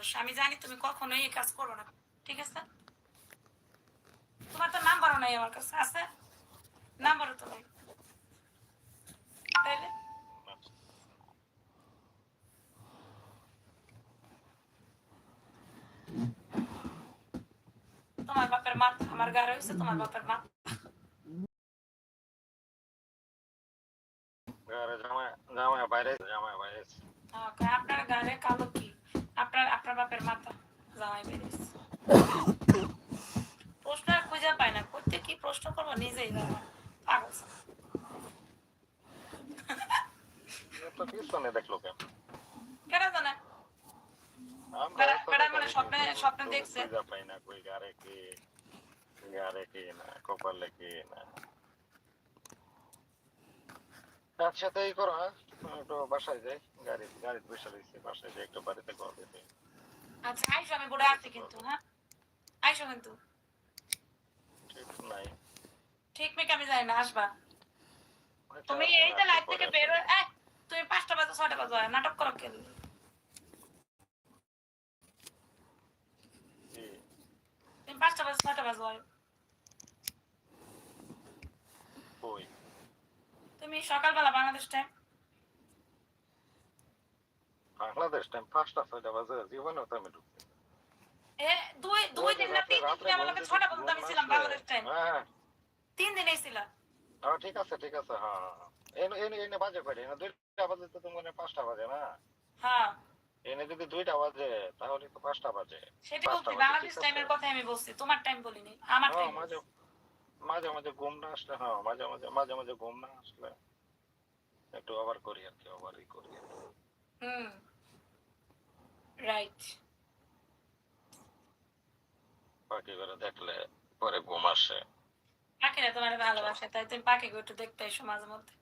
মানুষ আমি জানি তুমি কখনোই এই কাজ করো না ঠিক আছে? তোমার তো নাম্বারও নাই আমার কাছে আছে? নাম্বারও তো নাই। তাইলে? তোমার বাপের মাথা আমার গাড়ি হয়েছে তোমার বাপের মাথা। ঘরে জামাই জামাই বাইরে জামাই বাইরে আপনার গাড়ি কালো কি? আপনার আপনার বাপের মাথা। জামাই বেরিয়েছে। প্রশ্ন আর খুঁজে পায় না। করতে কি প্রশ্ন করব? নিজেই জানো। পাগল ছেলে। তো পিছনে দেখল কেন? কেন জানে? মানে স্বপ্নে- স্বপ্নে দেখছে। পাই না কই গারে কি? গারে কি না? কপালে কি না? আচ্ছা তো এই করো বাসায় যাই গাড়ি গাড়ি বসে রয়েছে বাসায় যাই একটু বাড়িতে কল দিতে আচ্ছা আইসো আমি বুড়ে আসছি কিন্তু হ্যাঁ? আইসো কিন্তু। ঠিক নাই। ঠিক মেকে আমি যাই না আসবা? তুমি এই যে লাইফ থেকে বের হয়ে তুমি পাঁচটা বাজে ছয়টা বাজে নাটক করো কেন? তুমি পাঁচটা বাজে ছয়টা বাজে তুমি সকালবেলা বাংলাদেশ টাইম বাংলাদেশ টাইম পাঁচটা ছয়টা বাজে জীবনেও তো আমি ঢুকছি না। এ দুই দুই দিন না তিন দিন তুমি আমার লগে ছয়টা পর্যন্ত আমি ছিলাম বাংলাদেশ টাইম হ্যাঁ। তিন দিনেই ছিলাম। হ্যাঁ, ঠিক আছে ঠিক আছে হ্যাঁ হ্যাঁ, হ্যাঁ। এনে এনে এনে বাজে কয়টা? এনে দুইটা বাজে তো তোমার পাঁচটা বাজে না? হ্যাঁ। এনে যদি দুইটা বাজে তাহলে তো পাঁচটা বাজে। সেটা বলছি বাংলাদেশ টাইমের কথাই আমি বলছি তোমার টাইম বলিনি আমার হ্যাঁ টাইম মাঝে মাঝে মাঝে ঘুম না আসলে হ্যাঁ মাঝে মাঝে মাঝে মাঝে ঘুম না আসলে একটু আবার করি আর কি আবারই করি হুম। রাইট বাকি করে দেখলে পরে ঘুম আসে। পাখিরা তোমার ভালোবাসে তাই তুমি পাখিকে একটু দেখতে এসো মাঝে মধ্যে।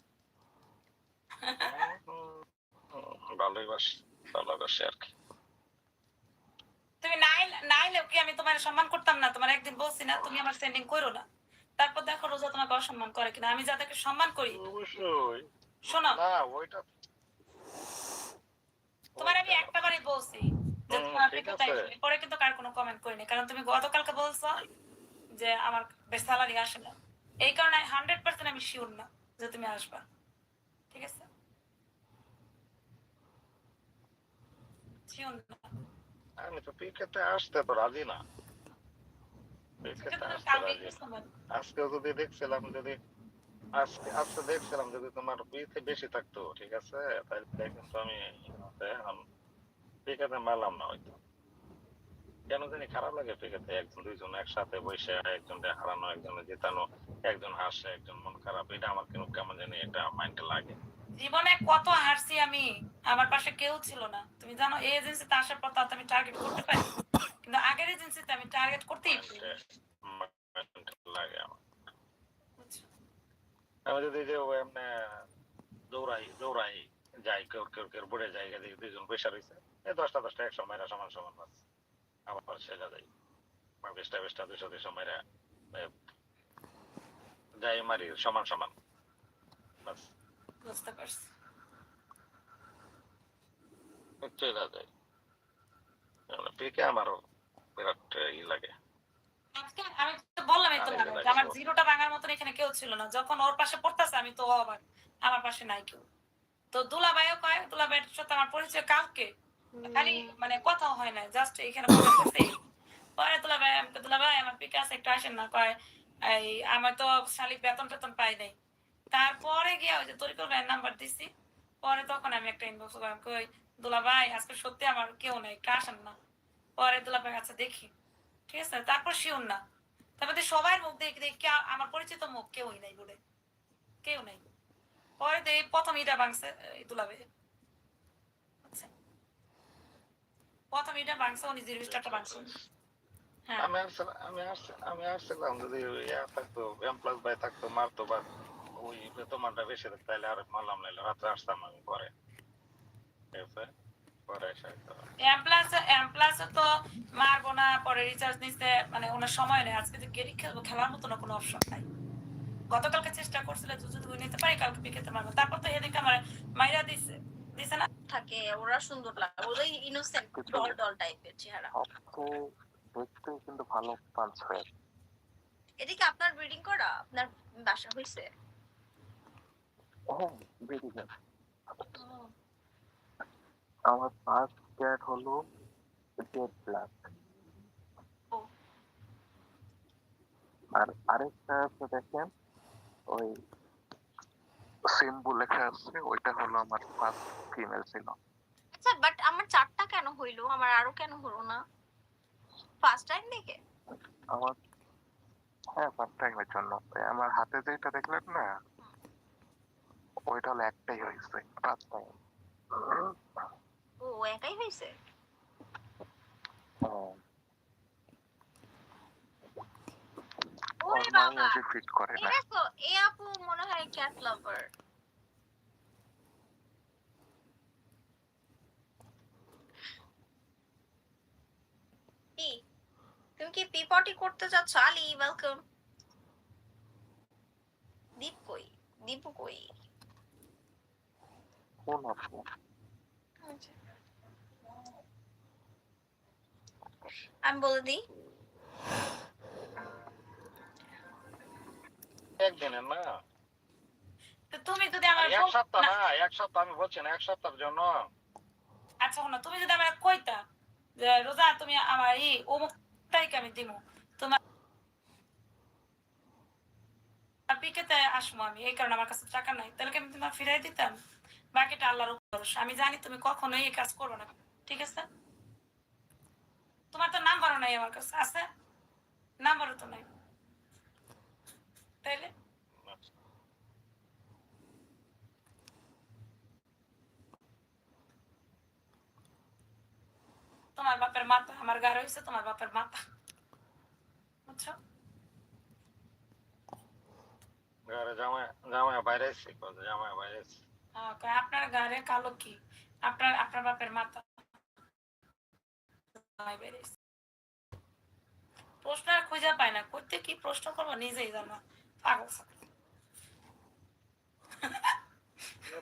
হুম, হুম, ভালোই বাসি ভালোবাসি আর কি। তুমি নাই নাইলেও কি আমি তোমার সম্মান করতাম না? তোমার একদিন বলছি না তুমি আমার সেন্ডিং করো না। তারপর দেখো রোজা তোমাকে অসম্মান করে কিনা। আমি যাদেরকে সম্মান করি শোনো। তোমার আমি একটা বারই বলছি পরে কিন্তু কার কোনো কমেন্ট করিনি। কারণ তুমি গতকালকে বলছো যে আমার স্যালারি আসে না। এই কারণে হান্ড্রেড পার্সেন্ট আমি শিওর না যে তুমি আসবা। ঠিক আছে? আমি তো পিকেতে আসতে তো রাজি না। তো আজকে যদি দেখছিলাম যদি আজকে আজকে দেখছিলাম যদি তোমার বিয়েতে বেশি থাকতো ঠিক আছে? তাহলে কিন্তু আমি এখন পিকাতে মারলাম না হয়তো। কেন জানি খারাপ লাগে পিকাতে একজন দুইজন একসাথে বসে একজনকে হারানো একজনে জেতানো একজন হাসে একজন মন খারাপ এটা আমার কেন কেমন জানি এটা মাইন্ডে লাগে। জীবনে কত হারছি আমি আমার পাশে কেউ ছিল না। তুমি জানো এই এজেন্সিতে আসার পর তাতে আমি টার্গেট করতে পারি। কিন্তু আগের এজেন্সিতে আমি টার্গেট করতেই লাগে আমার বুঝছ? আমি যদি যে ও এমনি দৌড়াই দৌড়াই যাই কেউ কেউ কেউ পড়ে যাই দুইজন পয়সা রয়েছে এই দশটা দশটা একশো মেয়েরা সমান সমান বাস আবার সেজা যাই বা বিশটা বিশটা দুইশো দুইশো মেয়েরা এ, যাই মারি সমান সমান বাস বুঝতে পারছি চলে যায় পিকে আমারও বিরাট ই লাগে আজকে আমি তো বললামই তো আমার। জিরোটা ভাঙার মতন এখানে কেউ ছিল না যখন ওর পাশে পড়তেছে আমি তো অবাক আমার পাশে নাই কেউ তো দুলাভাইও কয় দুলাভাইয়ের সাথে আমার পরিচয় কালকে খালি মানে কথাও হয় না জাস্ট এখানে পরে দুলাভাই আমাকে দুলাভাই আমার পিকে একটু আসেন না, কয়, এই, আমার তো শালিক বেতন টেতন পাই নাই। তারপরে গিয়ে ওই যে তরিকুল ভাইয়ের নাম্বার দিছি। পরে তখন আমি একটা ইনবক্স করলাম কই দুলাভাই আজকে সত্যি আমার কেউ নাই, একটু আসেন না। পরে দুলাভাই আচ্ছা দেখি, ঠিক আছে, তারপর শিওর না। তারপরে সবার মুখ দেখে দেখি আমার পরিচিত মুখ কেউই নাই বলে, কেউ নাই। পরে দেখি প্রথম ইটা ভাঙছে, এই দুলাবে আচ্ছা প্রথম ভাঙছে উনি জিরো স্টারটা ভাঙছে হ্যাঁ। আমি আসছিলাম আমি আসছি আমি আসছিলাম যদি ইয়া থাকতো এম প্লাস বাই থাকতো মারতো বা ওই বেশি থাকতো তাহলে আর মারলাম নাইলে রাত্রে আসতাম আমি পরে ঠিক আছে? পরে এসে তো এম প্লাস এম প্লাস তো মারবো না পরে রিচার্জ নিতে মানে ওনার সময় নেই। আজকে যে গেরি খেলব খেলার মতো না কোনো অপশন নাই। গতকালকে চেষ্টা করছিল যদি নিতে পারি কালকে বিকেতে মারবো। তারপর তো এদিকে আমার মাইরা দিছে। দিছে না? থাকে ওরা সুন্দর লাগে ওদের ইনোসেন্ট ডল ডল টাইপের চেহারা। দেখতে কিন্তু ভালো পাঞ্চ হয়ে এদিকে আপনার ব্রিডিং করা? আপনার বাসা হয়েছে হ্যাঁ বেরিয়ে আমার ফার্স্ট ক্যাট হলো জেড ব্ল্যাক। আর আরেকটা আছে দেখেন ওই সিম্বু লেখা আছে ওইটা হলো আমার ফার্স্ট ফিমেল ছিল। আচ্ছা বাট আমার চারটা কেন হইল? আমার আরও কেন হলো না? ফার্স্ট টাইম দেখে? আমার হ্যাঁ ফার্স্ট টাইমের জন্য। আমার হাতে যেটা দেখলেন না ওইটা হলো একটাই হয়েছে ফার্স্ট টাইম ও একাই হয়েছে? ওরে বাবা। ফিট করে না। এই তো আপু মনে হয় ক্যাট লাভার তুমি কি পি করতে চাচ্ছ আলি ওয়েলকাম দীপ কই? দীপু কই? কোন আপু? আমি বলে দিই। একদিনের না? তুমি যদি আমার এক সপ্তাহ না। এক সপ্তাহ আমি বলছি না এক সপ্তাহের জন্য। আচ্ছা শোনো তুমি যদি আমার কইতা যে রোজা তুমি আমার ই অমুক তারিখে আমি দিমু। তোমার পিকেতে আসব আমি এই কারণে আমার কাছে টাকা নাই। তাহলে আমি তোমার ফিরাই দিতাম? বাকিটা আল্লাহর উপর আমি জানি তুমি কখনোই এই কাজ করবে না ঠিক আছে? তোমার তো নাম্বারও নাই আমার কাছে আছে? নাম্বারও তো নাই। তাইলে? তোমার বাপের মাথা আমার তোমার বাপের মাথা। বুঝছ? আপনার গাড়ি কালো কি? আপনার আপনার বাপের মাথা। প্রশ্ন আর খুঁজে পায় না করতে কি প্রশ্ন করব নিজেই জানো। পাগল।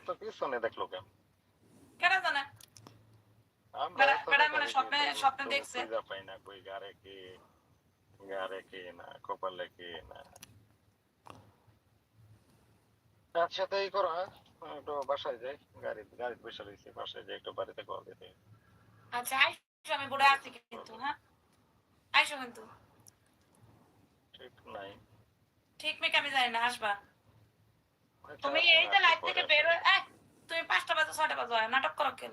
তো পিছনে দেখল কেন কেন জানে আমরা বেড়া- তো বেড়া মানে স্বপ্নে- স্বপ্নে দেখছে। পাই না কই গারে কি গারে কি না কপালে কি না আচ্ছা এই করো হ্যাঁ? একটু বাসায় যাই গাড়ি গাড়ি বসে রয়েছি বাসায় যাই একটু বাড়িতে কল দিতে আচ্ছা আইসো আমি বুড়ে আছি কিন্তু হ্যাঁ আইসো কিন্তু ঠিক নাই ঠিক মেকে আমি জানি না আসবা। আচ্ছা, তুমি আচ্ছা, এই যে লাইফ পরে থেকে বের হয়ে তুমি পাঁচটা বাজে ছয়টা বাজে হয়, নাটক করো কেন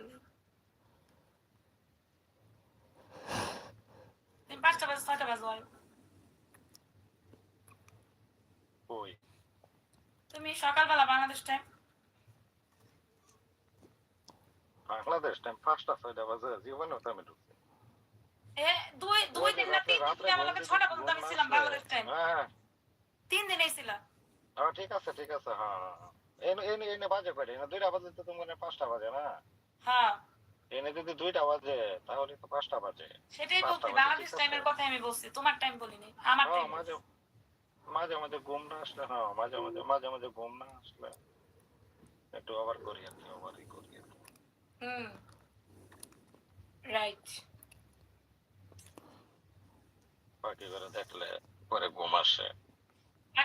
তুমি পাঁচটা বাজে ছয়টা বাজে হয়। তুমি সকালবেলা বাংলাদেশ টাইম বাংলাদেশ টাইম পাঁচটা ছয়টা বাজে জীবনে তো আমি ঢুকছি। এ দুই দুই দিন না তিন দিন তুমি আমার লগে ছটা পর্যন্ত আমি ছিলাম বাংলাদেশ টাইম হ্যাঁ। তিন হ্যাঁ ঠিক আছে ঠিক আছে হ্যাঁ হ্যাঁ। এনে এনে এনে বাজে এনে দুইটা বাজে তো তোমার পাঁচটা বাজে না? হ্যাঁ। এনে যদি দুইটা বাজে তাহলে তো পাঁচটা বাজে। সেটাই বলছি বাংলাদেশ টাইমের কথাই আমি বলছি তোমার টাইম বলিনি আমার হ্যাঁ টাইম মাঝে মাঝে মাঝে ঘুম না আসলে হ্যাঁ মাঝে মাঝে মাঝে মাঝে ঘুম না আসলে একটু আবার করি আর কি আবারই করি আর হুম। রাইট বাকি করে দেখলে পরে ঘুম আসে।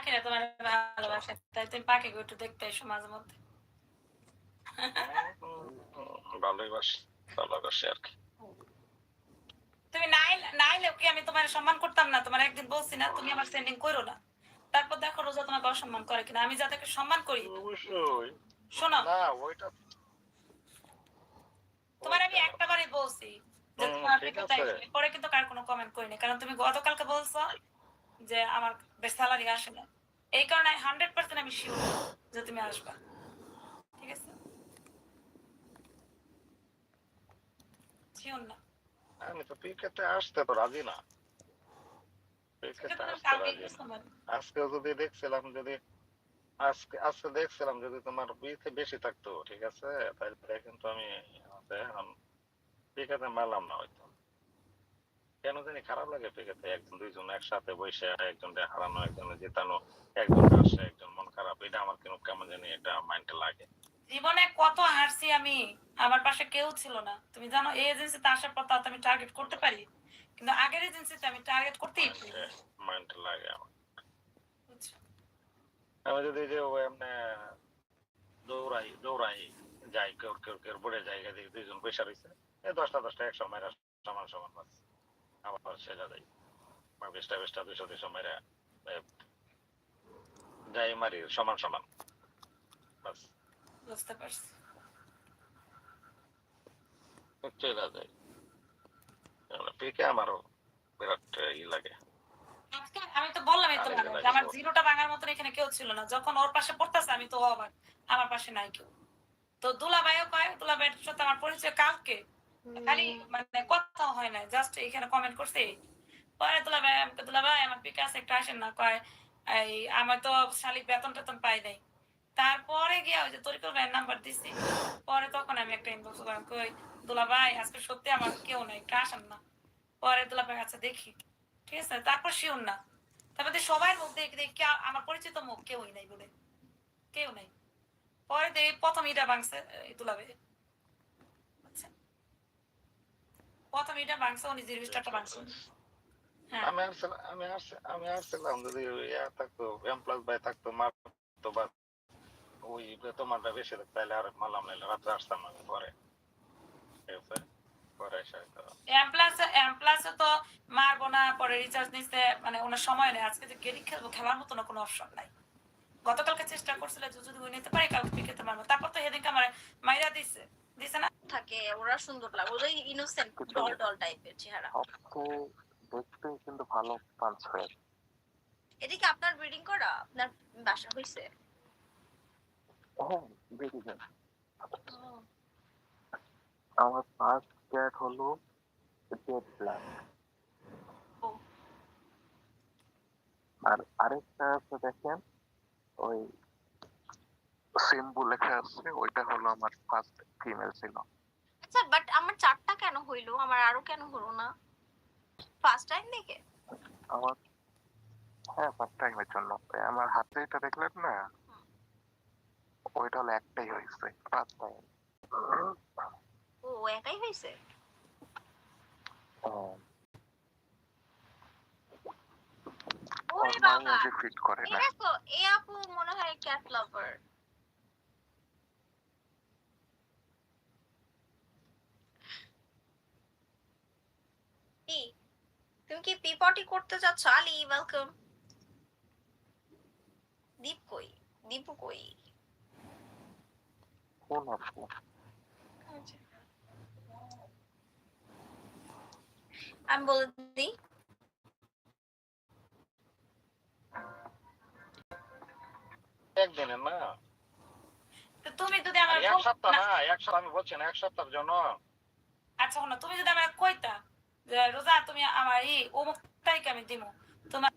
পাখি না তোমার ভালোবাসে তাই তুমি পাখিকে একটু দেখতে এসো মাঝে মধ্যে। ভালোই বাসি ভালোবাসি আর কি। তুমি নাই নাইলেও কি আমি তোমার সম্মান করতাম না? তোমার একদিন বলছি না তুমি আমার সেন্ডিং করো না। তারপর দেখো রোজা তোমাকে অসম্মান করে কিনা। আমি যাদেরকে সম্মান করি শোনো। না ওইটা তোমার আমি একটা বারই বলছি যে তোমার পরে কিন্তু কার কোনো কমেন্ট করিনি। কারণ তুমি গতকালকে বলছো যে আমার বেশ স্যালারি আসে না। এই কারণে হান্ড্রেড পার্সেন্ট আমি শিওর যে তুমি আসবা। ঠিক আছে? শিওর না। আমি তো পিকেতে আসতে তো রাজি না। আজকে যদি দেখছিলাম যদি আজকে আজকে দেখছিলাম যদি তোমার বিয়েতে বেশি থাকতো ঠিক আছে? তাহলে কিন্তু আমি এখন পিকাতে মারলাম না হয়তো। কেন জানি খারাপ লাগে পিকাতে একজন দুইজন একসাথে বসে একজনকে হারানো একজনে জেতানো একজন আসে একজন মন খারাপ এটা আমার কেন কেমন জানি এটা মাইন্ডে লাগে। জীবনে কত হারছি আমি আমার পাশে কেউ ছিল না। তুমি জানো এই এজেন্সিতে আসার পর তাও তো আমি টার্গেট করতে পারি। কিন্তু আগের এজেন্সিতে আমি টার্গেট করতেই পারি। মাইন্ড লাগে আমার। বুঝছ? আমি যদি যে এমনি দৌড়াই দৌড়াই যাই কেউ কেউ কেউ পড়ে যাই দেখি দুইজন পয়সা রয়েছে এই দশটা দশটা একশো মেরা সমান সমান বাস আবার বিশটা দুইশো দুইশো মেরা যাই মারি সমান সমান বাস বুঝতে পারছি চলে যায় পিকে আমারও বিরাট ই লাগে আমি তো বললামই আরে তোমার আমার জিরোটা ভাঙার মতন এখানে কেউ ছিল না। যখন ওর পাশে পড়তেছে আমি তো অবাক। আমার পাশে নাই কেউ। তো দুলাভাইও কয় দুলাভাইয়ের সাথে আমার পরিচয় কালকে। খালি মানে কথা হয় না জাস্ট এখানে কমেন্ট করছে। পরে দুলাভাই আমাকে দুলাভাই আমার বিকাশ একটা আসেন না। কয়, এই, আমার তো শালিক বেতন টেতন পাই নাই। তারপরে গিয়ে ওই যে তরিকুল ভাইয়ের নাম্বার দিছি। পরে তখন আমি একটা ইনবক্স করলাম কই দুলাভাই আজকে সত্যি আমার কেউ নাই, একটু আসেন না। পরে দুলাভাই আচ্ছা দেখি, ঠিক আছে, তারপর শিওর না। তারপর সবার মুখ দেখে দেখি আমার পরিচিত মুখ কেউই নাই বলে। কেউ নাই। পরে দেখি প্রথম ইটা ভাঙছে, এই দুলাভাই আচ্ছা প্রথম ইটা ভাঙছে উনি জিরো স্টারটা ভাঙছে হ্যাঁ। আমি আসছিলাম আমি আসছি আমি আসছিলাম যদি ইয়া থাকতো এম প্লাস বাই থাকতো মার তো বা ওই তোমারটা বেশি থাকতো তাহলে আর মারলাম নাইলে রাত্রে আসতাম আমি পরে। ঠিক আছে? পরে এসে হয়তো। এম প্লাস এম প্লাস তো মারবো না পরে রিচার্জ নিতে মানে ওনার সময় নেই। আজকে যে গেরিং খেলব খেলার মতো না কোনো অপশন নাই। গতকালকে চেষ্টা করছিল যদি উই নিতে পারি কালকে পিকেতে মারবো। তারপর তো সেদিনকে আমার মাইরা দিছে। দিছে না? থাকে ওরা সুন্দর লাগে ওদের ইনোসেন্ট ডল ডল টাইপের চেহারা। দেখতে কিন্তু ভালো পাঞ্চ হয়ে এদিকে আপনার ব্রিডিং করা আপনার বাসা হয়েছে হ্যাঁ আমার ফার্স্ট ক্যাট হলো জেড ব্ল্যাক আর আরেকটা আছে দেখেন ওই সিম্বু লেখা আছে ওইটা হলো আমার ফার্স্ট ফিমেল ছিল। আচ্ছা বাট আমার চারটা কেন হইল? আমার আরও কেন হলো না? ফার্স্ট টাইম দেখে? আমার হ্যাঁ ফার্স্ট টাইমের জন্য। আমার হাতে এটা দেখলেন না? ওইটা হলো একটাই হয়েছে ফার্স্ট টাইম ও একাই হয়েছে? ওরে বাবা। ফিট করে না। এই আপু মনে হয় ক্যাট লাভার কি তুমি কি পিপটি করতে চাচ্ছ আলি ওয়েলকাম দীপ কই? দীপু কই? কোন আপু আমি বলে দিই। একদিনের না? তো তুমি যদি আমার এক সপ্তাহ না। এক সপ্তাহ আমি বলছি না এক সপ্তাহের জন্য। আচ্ছা শোনো তুমি যদি আমার কইতা রোজা, তুমি আমার ই অমুক তারিখে আমি দিব তোমার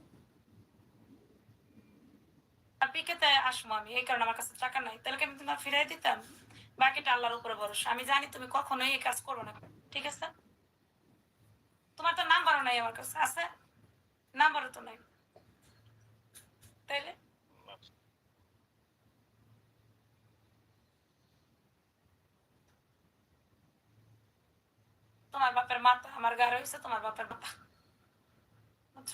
আসব আমি, এই কারণে আমার কাছে টাকা নাই। তাহলে আমি তোমার ফিরাই দিতাম? বাকিটা উপরে আমি জানি তুমি কখনোই এই কাজ না। ঠিক আছে? তোমার তো নাম্বারও নাই আমার কাছে, আছে? নাম্বারও তো নাই। তাইলে? তোমার বাপের মাথা আমার গায়ে রয়েছে তোমার বাপের মাথা বুঝছ?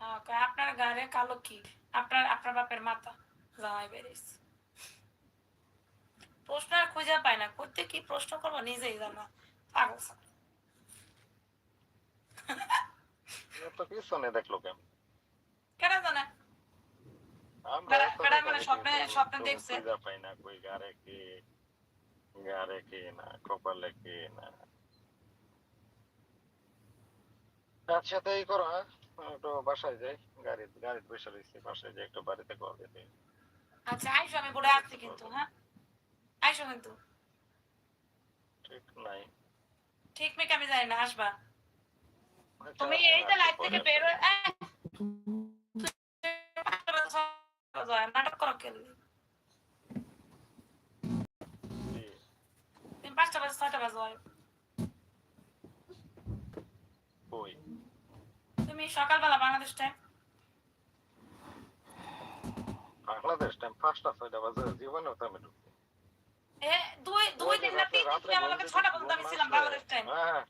হ্যাঁ, আপনার কালো কি? আপনার আপনার বাপের মাথা জামাই বেরিয়েছে প্রশ্ন আর খুঁজে পায় না করতে কি প্রশ্ন করব নিজেই জানা? পাগল তো পিছনে দেখল কেন কেন জানে? আচ্ছা তো এই করো একটু বাসায় যাই গাড়ি গাড়িতে বসে রয়েছি বাসায় যাই একটু বাড়িতে কল দিতে আচ্ছা আইসো আমি বলে আসছি কিন্তু হ্যাঁ আইসো কিন্তু ঠিক নাই ঠিক মেকে আমি জানি না আসবা তুমি এই যে থেকে বের হয়ে আহ! নাটক করো? তুমি পাঁচটা বাজে ছয়টা বাজে হয় তুমি সকালবেলা বাংলাদেশ টাইম বাংলাদেশ টাইম পাঁচটা ছয়টা বাজে জীবনেও তো আমি ঢুকি এ দুই দুই দিন না তিন দিন লগে ছটা পর্যন্ত আমি ছিলাম বাংলাদেশ টাইম হ্যাঁ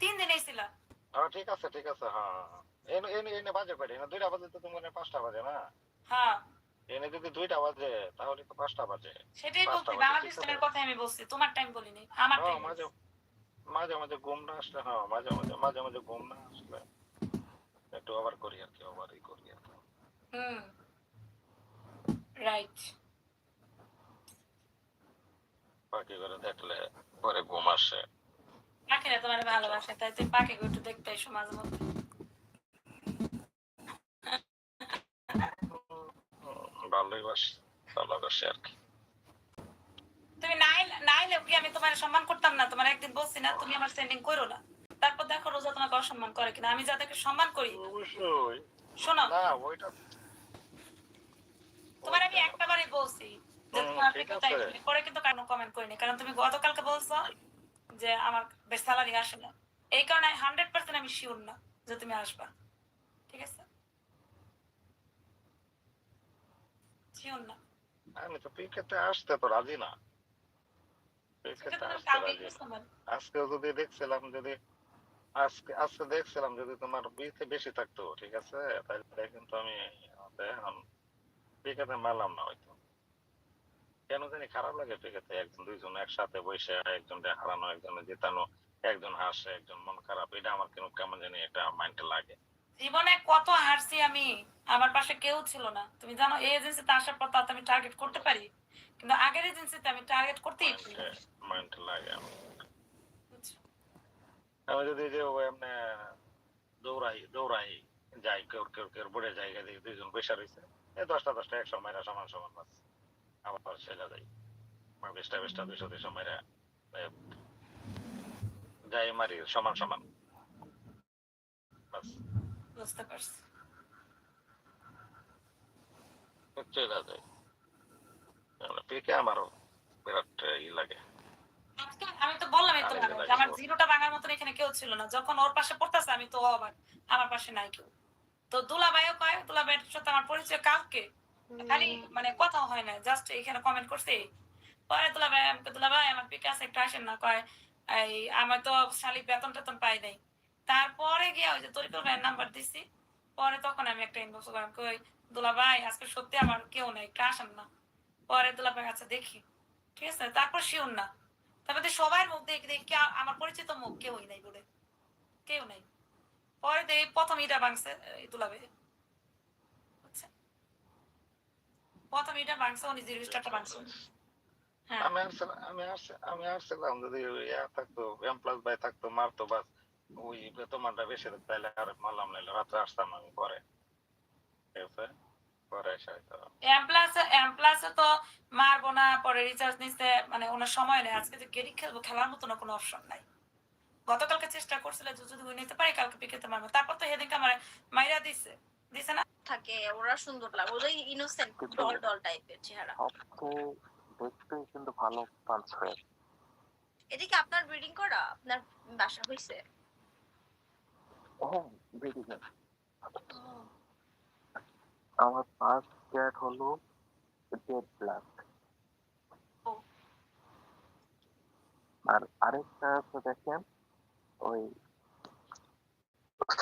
তিন দিনেই ছিলাম ঠিক আছে ঠিক আছে হ্যাঁ এনে এনে বাজে কয়টা এনে দুইটা বাজে তো তুমি হয় পাঁচটা বাজে না হ্যাঁ। এনে যদি দুইটা বাজে তাহলে তো পাঁচটা বাজে। সেটাই বলছি বাংলাদেশ টাইমের কথা আমি বলছি তোমার টাইম বলিনি আমার হ্যাঁ টাইম মাঝে মাঝে মাঝে ঘুম না আসলে হ্যাঁ মাঝে মাঝে মাঝে মাঝে ঘুম না আসলে একটু ওভার করি আর কি ওভারই করি আর কি। হুম। রাইট বাকি করে দেখলে পরে ঘুম আসে। পাখিরা তোমার ভালোবাসে তাই তুমি পাখিকে একটু দেখতে এসো মাঝে মধ্যে। উম, ভালোই বাস আর কি। তুমি নাই নাইলে কি আমি তোমার সম্মান করতাম না? তোমার একদিন বলছি না তুমি আমার সেন্ডিং করো না। তারপর দেখো রোজা তোমাকে অসম্মান করে কিনা। আমি যাদেরকে সম্মান করি। অবশ্যই। শোনো। না ওইটা তোমার আমি একটা বারই বলছি যে তোমার ঠিক অভিজ্ঞতা আছে। এখানে। পরে কিন্তু কারণ কমেন্ট করিনি কারণ তুমি গতকালকে বলছো যে আমার বেশ স্যালারি আসে না। এই কারণে হান্ড্রেড পার্সেন্ট আমি শিওর না যে তুমি আসবা। ঠিক আছে? না আমি তো পিকেতে আসতে তো রাজি না। আজকে যদি দেখছিলাম যদি আজকে আজকে দেখছিলাম যদি তোমার বিতে বেশি থাকতো ঠিক আছে তাহলে কিন্তু আমি এখন পিকেতে মারলাম না হয়তো কেন জানি খারাপ লাগে পিকেতে একজন দুইজন একসাথে বসে একজনকে হারানো একজনে জেতানো একজন হাসে একজন মন খারাপ এটা আমার কেন কেমন জানি এটা মাইন্ডে লাগে জীবনে কত হারছি আমি? আমার পাশে কেউ ছিল না। তুমি জানো এই এজেন্সিতে আসার পর তাতে আমি টার্গেট করতে পারি। কিন্তু আগের এজেন্সিতে আমি টার্গেট করতেই পারি না। লাগে আমি যদি যে এমনি দৌড়াই দৌড়াই যাই কেউ কেউ কেউ বড়ে জায়গা দিয়ে দুইজন বসে রয়েছে। এই দশটা দশটা একশো মাইরা সমান সমান বাস আবার ছেলে যাই। বিশটা বিশটা দুইশো দুইশো মাইরা যাই মারি সমান সমান। বাস। বুঝতে পারছি। চলে যায় পিকে আমারও বিরাট ই লাগে। আমি তো বললামই তো ভাই, যে আমার জিরোটা ভাঙার মতন এখানে কেউ ছিল না। যখন ওর পাশে পড়তেছে আমি তো অবাক। আমার পাশে নাই কেউ। তো দুলাভাইও কয় দুলাভাইয়ের সাথে আমার পরিচয় কালকে খালি মানে কথা হয় না জাস্ট এখানে কমেন্ট করছে। পরে দুলাভাই আমাকে দুলাভাই আমার পিকে আছে একটু আসেন না। কয় এই আমার তো শালি বেতন টেতন পাই নাই। তারপরে গিয়ে ওই যে তরিকুল ভাইয়ের নাম্বার দিছি। পরে তখন আমি একটা ইনবক্স করলাম কই দুলাভাই আজকে সত্যি আমার কেউ নাই, একটু আসেন না। পরে দুলাভাই আচ্ছা দেখি। ঠিক আছে? তারপর শিওর না। তারপরে সবার মুখ দেখে দেখি আমার পরিচিত মুখ কেউই নাই বলে। কেউ নাই। পরে দেখি প্রথম ইটা ভাঙছে, এই দুলাভাই আচ্ছা। প্রথম ইটা ভাঙছে, উনি জিরো স্টারটা ভাঙছে। হ্যাঁ। আমি আসছিলাম আমি আসছি আমি আসছিলাম যদি ইয়া থাকতো এম প্লাস বাই থাকতো, মারতো বাস। ওই তোমারটা বেশি তাহলে আর মারলাম না রাত্রে আসতাম আমি পরে ঠিক আছে প্লাস প্লাস তো মারবো না পরে রিচার্জ নিতে মানে ওনার সময় নেই আজকে যে গেরি খেলব খেলার মতো না কোনো অপশন নাই। গতকালকে চেষ্টা করছিল যে যদি নিতে পারি কালকে পিকেতে মারবো তারপর তো সেদিনকে আমার মাইরা দিছে। দিছে না? থাকে ওরা সুন্দর লাগে ওদের ইনোসেন্ট ডল ডল টাইপের চেহারা। দেখতে কিন্তু ভালো হয়ে এদিকে আপনার ব্রিডিং করা আপনার বাসা হয়েছে ও ভেরি গুড আমার ফার্স্ট ক্যাট হলো জেড ব্ল্যাক আর আরেকটা আছে দেখেন ওই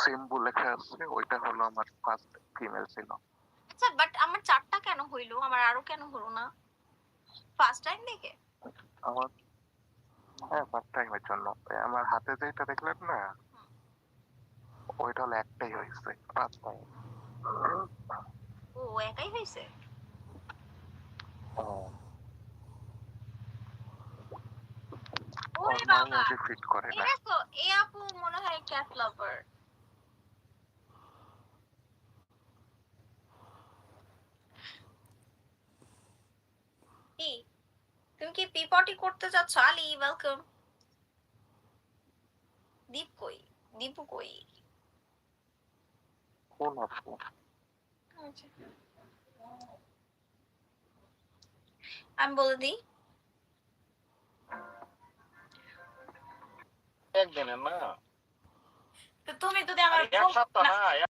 সিম্বু লেখা আছে ওইটা হলো আমার ফার্স্ট ফিমেল ছিল। আচ্ছা বাট আমার চারটা কেন হইল? আমার আরও কেন হলো না? ফার্স্ট টাইম দেখে? আমার হ্যাঁ ফার্স্ট টাইমের জন্য। আমার হাতে যেটা দেখলেন না ওইটা হলো একটাই হয়েছে টাইম ও একাই হয়েছে? ওরে বাবা। ফিট করে না। তো এ আপু মনে হয় ক্যাট লাভার কি? তুমি কি পিপটি করতে যাচ্ছ? আলি ওয়েলকাম দীপ কই? দীপু কই? কোন আপু আমি বলে দিই। একদিনের না। তো তুমি যদি আমার এক সপ্তাহ না।